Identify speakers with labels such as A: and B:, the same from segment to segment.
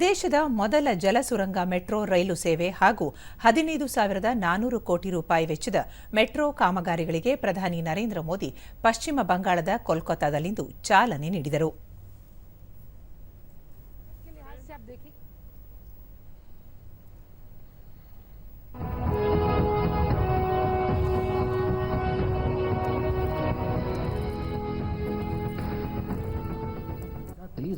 A: ದೇಶದ ಮೊದಲ ಜಲಸುರಂಗ ಮೆಟ್ರೋ ರೈಲು ಸೇವೆ ಹಾಗೂ ಹದಿನೈದು ಸಾವಿರದ ನಾನೂರು ಕೋಟಿ ರೂಪಾಯಿ ವೆಚ್ಚದ ಮೆಟ್ರೋ ಕಾಮಗಾರಿಗಳಿಗೆ ಪ್ರಧಾನಿ ನರೇಂದ್ರ ಮೋದಿ ಪಶ್ಚಿಮ ಬಂಗಾಳದ ಕೋಲ್ಕತ್ತಾದಲ್ಲಿಂದು ಚಾಲನೆ ನೀಡಿದರು.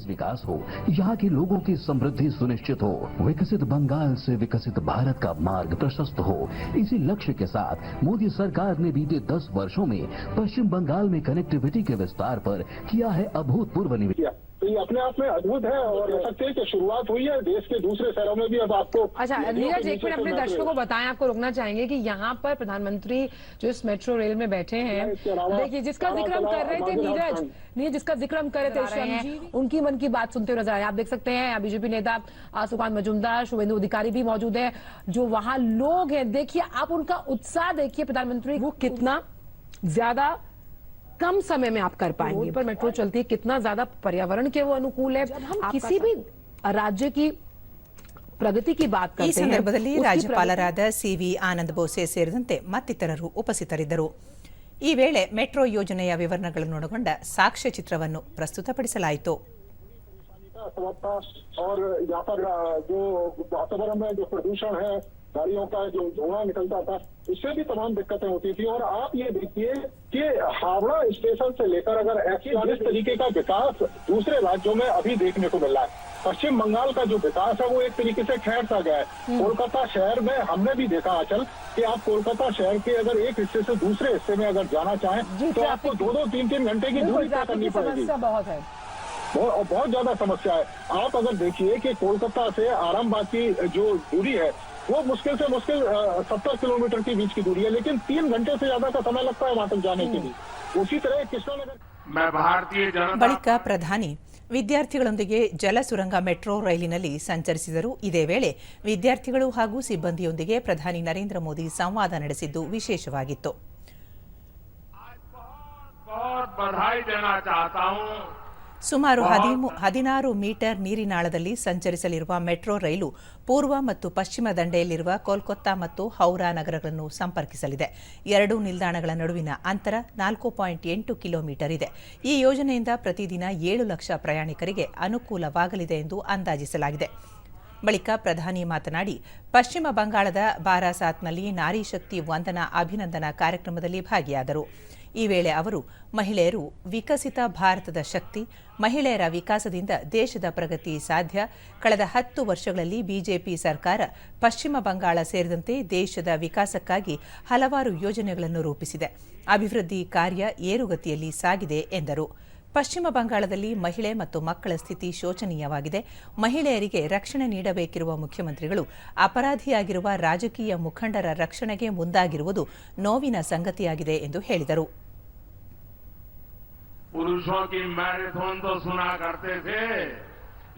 B: विकास हो, यहाँ के लोगों की समृद्धि सुनिश्चित हो, विकसित बंगाल से विकसित भारत का मार्ग प्रशस्त हो। इसी लक्ष्य के साथ मोदी सरकार ने बीते 10 वर्षों में पश्चिम बंगाल में कनेक्टिविटी के विस्तार पर किया है अभूतपूर्व निवेश।
C: तो ये अपने आप में अद्भुत है और कह सकते हैं कि शुरुआत हुई है देश के दूसरे शहरों में भी। अब आपको
D: अच्छा नीरज एक मिनट अपने दर्शकों को बताएँ आपको रोकना चाहेंगे कि यहाँ पर प्रधानमंत्री जो इस मेट्रो रेल में बैठे हैं देखिए जिसका ज़िक्र हम कर रहे थे नीरज। नीरज जिसका ज़िक्र हम कर रहे थे
E: हैं।
D: उनकी मन की बात सुनते हुए नज़र आए आप देख सकते हैं बीजेपी नेता आ, सुकांत मजूमदार शुभेंदु अधिकारी भी मौजूद है जो वहाँ लोग हैं। देखिए आप उनका उत्साह देखिए प्रधानमंत्री वो कितना ज़्यादा कम समय में आप कर पाएंगे पर मेट्रो चलती है कितना ज्यादा पर्यावरण के वो अनुकूल है हम किसी भी राज्य की प्रगति की बात
A: ಈ
D: करते हैं
A: ಸಂದರ್ಭದಲ್ಲಿ
D: उसकी
A: ರಾಜ್ಯಪಾಲರಾದ ಸಿವಿ ಆನಂದ್ ಬೋಸೆ ಸೇರಿದಂತೆ ಮತ್ತಿತರರು ಉಪಸ್ಥಿತರಿದ್ದರು ಈ ವೇಳೆ ಮೆಟ್ರೋ ಯೋಜನೆಯ ವಿವರಣಗಳನ್ನೊಳಗೊಂಡ ಸಾಕ್ಷ್ಯಚಿತ್ರವನ್ನು ಪ್ರಸ್ತುತಪಡಿಸಲಾಯಿತು
C: का सबब था और यहाँ पर अ, जो वातावरण में जो प्रदूषण है गाड़ियों का जो धुआँ निकलता था उससे भी तमाम दिक्कतें होती थी। और आप ये देखिए कि हावड़ा स्टेशन से लेकर अगर ऐसी इस तरीके का विकास दूसरे राज्यों में अभी देखने को मिल रहा है। पश्चिम बंगाल का जो विकास है वो एक तरीके से ठहर सा गया है। कोलकाता शहर में हमने भी देखा अचल कि आप कोलकाता शहर के अगर एक हिस्से से दूसरे हिस्से में अगर जाना चाहें तो आपको दो दो तीन तीन घंटे की दूरी तय करनी पड़ेगी।
D: समस्या बहुत है।
C: बहुत और बहुत ज्यादा समस्या है आप अगर देखिए कि कोलकाता से आरामबाग की जो दूरी है वो मुश्किल से मुश्किल सत्तर किलोमीटर के बीच की दूरी है लेकिन तीन घंटे से ज्यादा का समय लगता है वहां तक जाने के लिए उसी तरह कृष्णानगर
F: मैं भारतीय जनता
A: ಬಳಿಕ ಪ್ರಧಾನಿ ವಿದ್ಯಾರ್ಥಿಗಳೊಂದಿಗೆ ಜಲಸುರಂಗ ಮೆಟ್ರೋ ರೈಲಿನಲ್ಲಿ ಸಂಚರಿಸಿದರು ಇದೇ ವೇಳೆ ವಿದ್ಯಾರ್ಥಿಗಳು ಹಾಗೂ ಸಿಬ್ಬಂದಿಯೊಂದಿಗೆ ಪ್ರಧಾನಿ ನರೇಂದ್ರ ಮೋದಿ ಸಂವಾದ ನಡೆಸಿದ್ದು ವಿಶೇಷವಾಗಿತ್ತು ಸುಮಾರು ಹದಿಮೂ ಹದಿನಾರು ಮೀಟರ್ ನೀರಿನಾಳದಲ್ಲಿ ಸಂಚರಿಸಲಿರುವ ಮೆಟ್ರೋ ರೈಲು ಪೂರ್ವ ಮತ್ತು ಪಶ್ಚಿಮ ದಂಡೆಯಲ್ಲಿರುವ ಕೋಲ್ಕತ್ತಾ ಮತ್ತು ಹೌರಾ ನಗರಗಳನ್ನು ಸಂಪರ್ಕಿಸಲಿದೆ. ಎರಡೂ ನಿಲ್ದಾಣಗಳ ನಡುವಿನ ಅಂತರ ನಾಲ್ಕು ಪಾಯಿಂಟ್ ಎಂಟು ಕಿಲೋಮೀಟರ್ ಇದೆ. ಈ ಯೋಜನೆಯಿಂದ ಪ್ರತಿದಿನ ಏಳು ಲಕ್ಷ ಪ್ರಯಾಣಿಕರಿಗೆ ಅನುಕೂಲವಾಗಲಿದೆ ಎಂದು ಅಂದಾಜಿಸಲಾಗಿದೆ. ಬಳಿಕ ಪ್ರಧಾನಿ ಮಾತನಾಡಿ ಪಶ್ಚಿಮ ಬಂಗಾಳದ ಬಾರಾಸಾತ್ನಲ್ಲಿ ನಾರಿ ಶಕ್ತಿ ವಂದನಾ ಅಭಿನಂದನಾ ಕಾರ್ಯಕ್ರಮದಲ್ಲಿ ಭಾಗಿಯಾದರು. ಈ ವೇಳೆ ಅವರು ಮಹಿಳೆಯರು ವಿಕಸಿತ ಭಾರತದ ಶಕ್ತಿ, ಮಹಿಳೆಯರ ವಿಕಾಸದಿಂದ ದೇಶದ ಪ್ರಗತಿ ಸಾಧ್ಯ. ಕಳೆದ ಹತ್ತು ವರ್ಷಗಳಲ್ಲಿ ಬಿಜೆಪಿ ಸರ್ಕಾರ ಪಶ್ಚಿಮ ಬಂಗಾಳ ಸೇರಿದಂತೆ ದೇಶದ ವಿಕಾಸಕ್ಕಾಗಿ ಹಲವಾರು ಯೋಜನೆಗಳನ್ನು ರೂಪಿಸಿದೆ. ಅಭಿವೃದ್ಧಿ ಕಾರ್ಯ ಏರುಗತಿಯಲ್ಲಿ ಸಾಗಿದೆ ಎಂದರು. ಪಶ್ಚಿಮ ಬಂಗಾಳದಲ್ಲಿ ಮಹಿಳೆ ಮತ್ತು ಮಕ್ಕಳ ಸ್ಥಿತಿ ಶೋಚನೀಯವಾಗಿದೆ. ಮಹಿಳೆಯರಿಗೆ ರಕ್ಷಣೆ ನೀಡಬೇಕಿರುವ ಮುಖ್ಯಮಂತ್ರಿಗಳು ಅಪರಾಧಿಯಾಗಿರುವ ರಾಜಕೀಯ ಮುಖಂಡರ ರಕ್ಷಣೆಗೆ ಮುಂದಾಗಿರುವುದು ನೋವಿನ ಸಂಗತಿಯಾಗಿದೆ ಎಂದು ಹೇಳಿದರು.
F: पुरुषों की मैराथन तो सुना करते थे,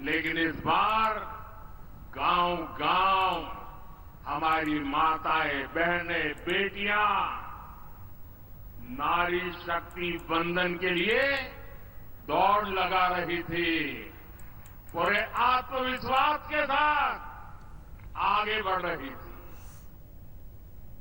F: लेकिन इस बार गाँव गाँव हमारी माताएँ, बहनें, बेटियाँ नारी शक्ति बंधन के लिए दौड़ लगा रही थी। पूरे आत्मविश्वास के साथ आगे बढ़ रही थी।